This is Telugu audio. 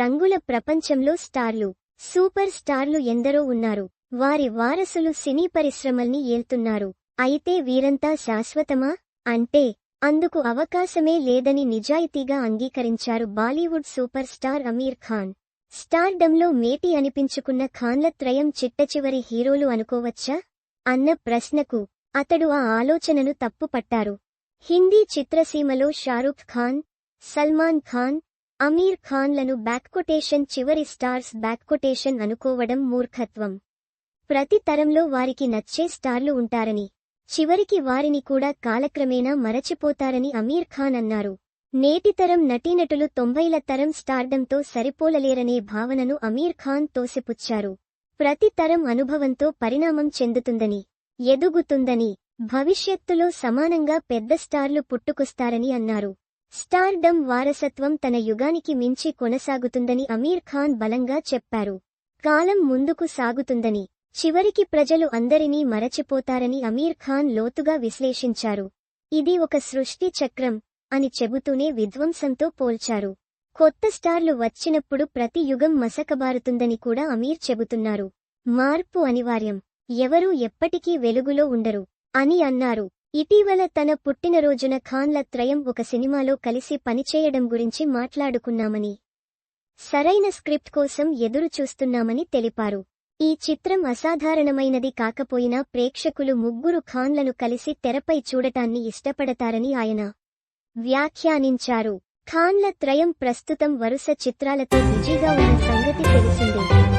రంగుల ప్రపంచంలో స్టార్లు సూపర్ స్టార్లు ఎందరో ఉన్నారు. వారి వారసులు సినీ పరిశ్రమల్ని ఏల్తున్నారు అయితే వీరంతా శాశ్వతమా? అంటే అందుకు అవకాశమే లేదని నిజాయితీగా అంగీకరించారు Bollywood super star Aamir Khan. స్టార్డంలో మేటి అనిపించుకున్న ఖాన్ల త్రయం చిట్టచివరి హీరోలు అనుకోవచ్చా? అన్న ప్రశ్నకు అతడు ఆ ఆలోచనను తప్పుపట్టారు. హిందీ చిత్రసీమలో షారూఖ్ ఖాన్ సల్మాన్ ఖాన్ అమీర్ ఖాన్లను బ్యాక్కొటేషన్ చివరి స్టార్స్ బ్యాక్కొటేషన్ అనుకోవడం మూర్ఖత్వం. ప్రతి తరంలో వారికి నచ్చే స్టార్లు ఉంటారని చివరికి వారిని కూడా కాలక్రమేణా మరచిపోతారని అమీర్ ఖాన్ అన్నారు. నేటి తరం నటీనటులు తొంభైల తరం స్టార్డంతో సరిపోలలేరనే భావనను అమీర్ ఖాన్ తోసిపుచ్చారు. ప్రతి తరం అనుభవంతో పరిణామం చెందుతుందని ఎదుగుతుందని భవిష్యత్తులో సమానంగా పెద్ద స్టార్లు పుట్టుకొస్తారని అన్నారు. స్టార్డమ్ వారసత్వం తన యుగానికి మించి కొనసాగుతుందని అమీర్ ఖాన్ బలంగా చెప్పారు. కాలం ముందుకు సాగుతుందని చివరికి ప్రజలు అందరినీ మరచిపోతారని అమీర్ ఖాన్ లోతుగా విశ్లేషించారు. ఇది ఒక సృష్టి చక్రం అని చెబుతూనే విధ్వంసంతో పోల్చారు. కొత్త స్టార్లు వచ్చినప్పుడు ప్రతి యుగం మసకబారుతుందని కూడా అమీర్ చెబుతున్నారు. మార్పు అనివార్యం. ఎవరూ ఎప్పటికీ వెలుగులో ఉండరు అని అన్నారు. ఇటీవల తన పుట్టినరోజున ఖాన్ల త్రయం ఒక సినిమాలో కలిసి పనిచేయడం గురించి మాట్లాడుకున్నామని సరైన స్క్రిప్ట్ కోసం ఎదురు చూస్తున్నామని తెలిపారు. ఈ చిత్రం అసాధారణమైనది కాకపోయినా ప్రేక్షకులు ముగ్గురు ఖాన్లను కలిసి తెరపై చూడటాన్ని ఇష్టపడతారని ఆయన వ్యాఖ్యానించారు. ఖాన్ల త్రయం ప్రస్తుతం వరుస చిత్రాలతో బిజీగా ఉన్న సంగతి తెలిసిందే.